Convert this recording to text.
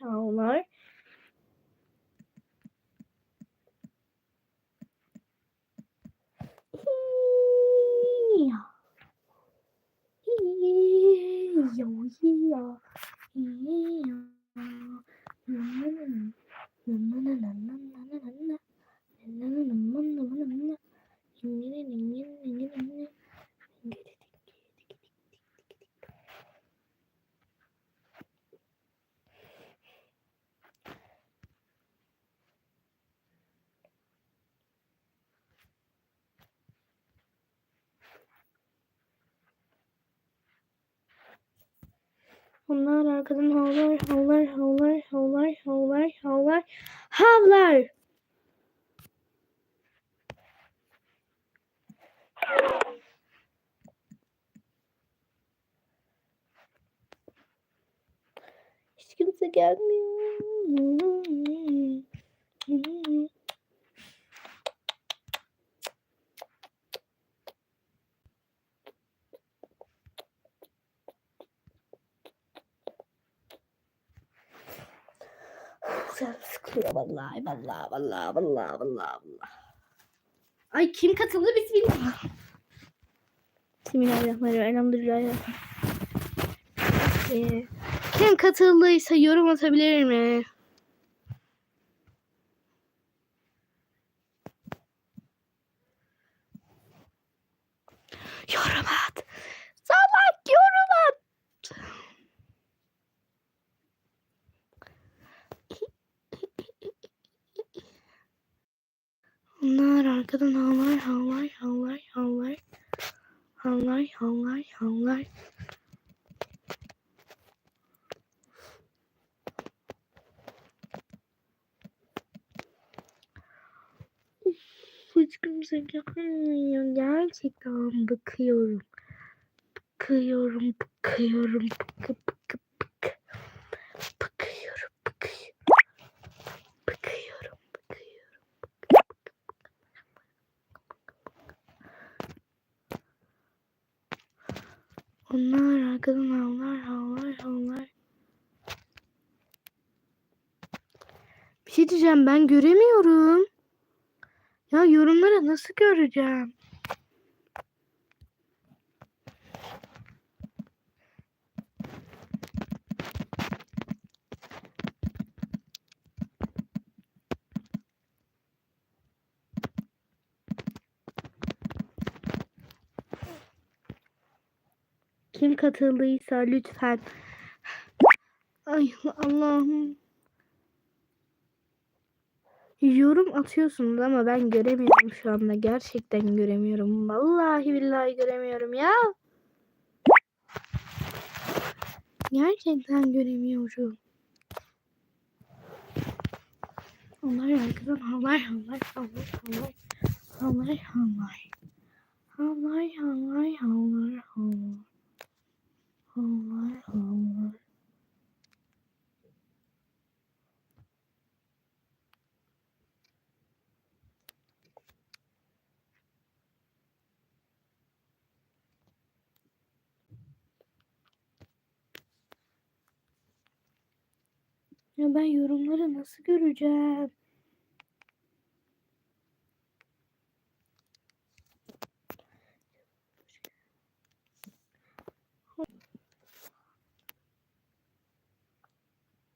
havalar Onlar arkadan havlar, havlar, havlar, havlar, havlar, havlar, havlar. Hiç kimse gelmiyor. Canım sıkılıyor vallahi vallahi vallahi vallahi vallahi vallahi. Ay kim katıldı bismillah. Bismillahirrahmanirrahim. Elhamdülillah. Ee, kim katıldıysa yorum atabilir mi? Arkadan havlay havlay havlay havlay. Havlay havlay havlay. hiç kimse gelmiyor. Gerçekten bıkıyorum. Bıkıyorum, bıkıyorum, bıkı, bıkı. Onlar arkadan havlar havlar havlar. Bir şey diyeceğim ben göremiyorum. Ya yorumları nasıl göreceğim? Kim katıldıysa lütfen. Ay Allah'ım. Yorum atıyorsunuz ama ben göremiyorum şu anda. Gerçekten göremiyorum. Vallahi billahi göremiyorum ya. Gerçekten göremiyorum. Onlar arkadan havlar havlar havlar havlar havlar havlar havlar havlar havlar havlar havlar havlar Ya ben yorumları nasıl göreceğim?